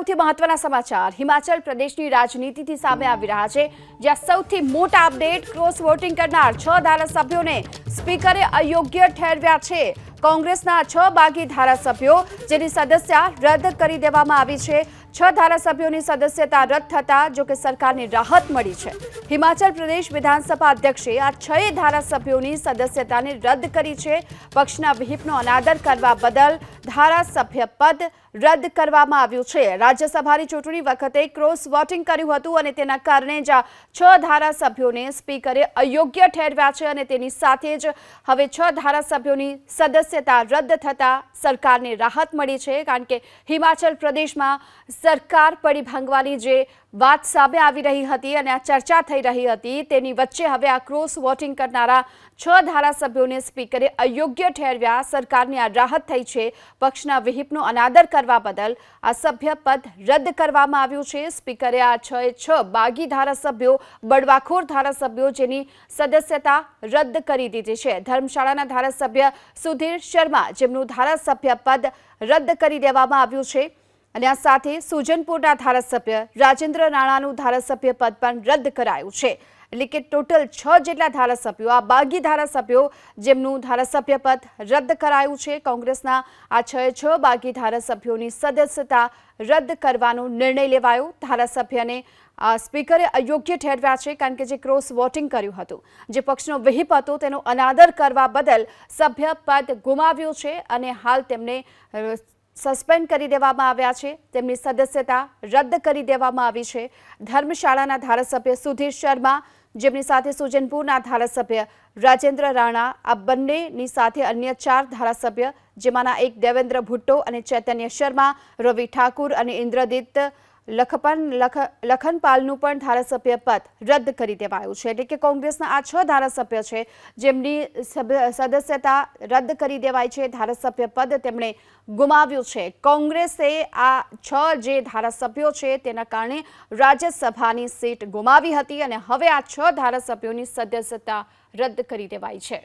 સૌથી મહત્વના સમાચાર. હિમાચલ પ્રદેશની રાજનીતિથી સામે આવી રહ્યા છે, જ્યાં સૌથી મોટા અપડેટ ક્રોસ વોટિંગ કરનાર છ ધારાસભ્યોને સ્પીકરે અયોગ્ય ઠેરવ્યા છે. કોંગ્રેસના છ બાગી ધારાસભ્યો, જેની સદસ્યા રદ કરી દેવામાં આવી છે. છ ધારાસભ્યોની સદસ્યતા રદ થતા જો કે સરકારને રાહત મળી છે. હિમાચલ પ્રદેશ વિધાનસભા અધ્યક્ષે આ છ ધારાસભ્યોની સદસ્યતાને રદ કરી છે. પક્ષના વિહિપનો અનાદર કરવા બદલ ધારાસભ્ય પદ રદ કરવામાં આવ્યું છે. રાજ્યસભાની ચૂંટણી વખતે ક્રોસ વોટિંગ કર્યું હતું અને તેના કારણે જ આ છ ધારાસભ્યોને સ્પીકરે અયોગ્ય ઠેરવ્યા છે અને તેની સાથે જ હવે છ ધારાસભ્યોની સદસ્યતા રદ થતા સરકારને રાહત મળી છે. કારણ કે હિમાચલ પ્રદેશમાં સરકાર પડી ભાંગવાની જે વાત સામે આવી રહી હતી અને આ ચર્ચા થઈ રહી હતી, તેની વચ્ચે હવે આ ક્રોસ વોટિંગ કરનારા છ ધારાસભ્યોને સ્પીકરે અયોગ્ય ઠેરવ્યા. સરકારની આ રાહત થઈ છે. પક્ષના વિહિપનો અનાદર કરવા બદલ આ સભ્ય પદ રદ કરવામાં આવ્યું છે. સ્પીકરે આ છ એ છ બાગી ધારાસભ્યો, બળવાખોર ધારાસભ્યો જેની સદસ્યતા રદ કરી દીધી છે. ધર્મશાળાના ધારાસભ્ય સુધીર શર્મા જેમનું ધારાસભ્ય પદ રદ કરી દેવામાં આવ્યું છે. અને આ સાથે સુજનપુરના ધારાસભ્ય રાજેન્દ્ર રાણાનું ધારાસભ્ય પદ પણ રદ કરાયું છે. એટલે કે ટોટલ છ જેટલા ધારાસભ્યો, આ બાગી ધારાસભ્યો જેમનું ધારાસભ્ય પદ રદ કરાયું છે. કોંગ્રેસના આ છ છ બાગી ધારાસભ્યોની સદસ્યતા રદ કરવાનો નિર્ણય લેવાયો. ધારાસભ્યને સ્પીકરે અયોગ્ય ઠેરવ્યા છે કારણ કે જે ક્રોસ વોટિંગ કર્યું હતું, જે પક્ષનો વિહિપ હતો તેનો અનાદર કરવા બદલ સભ્ય પદ ગુમાવ્યું છે અને હાલ તેમને સસ્પેન્ડ કરી દેવામાં આવ્યા છે. તેમની સદસ્યતા રદ કરી દેવામાં આવી છે. ધર્મશાળાના ધારાસભ્ય સુધીર શર્મા, જેમની સાથે સુજનપુરના ધારાસભ્ય રાજેન્દ્ર રાણા, આ બંનેની સાથે અન્ય ચાર ધારાસભ્ય, જેમાંના એક દેવેન્દ્ર ભુટ્ટો અને ચૈતન્ય શર્મા, રવિ ઠાકુર અને ઇન્દ્રદીત લખપન લખ લખનપાલનું પણ ધારાસભ્ય પદ રદ કરી દેવાયું છે. એટલે કે કોંગ્રેસના આ છ ધારાસભ્ય છે, જેમની સદસ્યતા રદ કરી દેવાય છે. ધારાસભ્ય પદ તેમણે ગુમાવ્યું છે. કોંગ્રેસે આ છ જે ધારાસભ્યો છે, તેના કારણે રાજ્યસભાની સીટ ગુમાવી હતી અને હવે આ છ ધારાસભ્યોની સદસ્યતા રદ કરી દેવાઈ છે.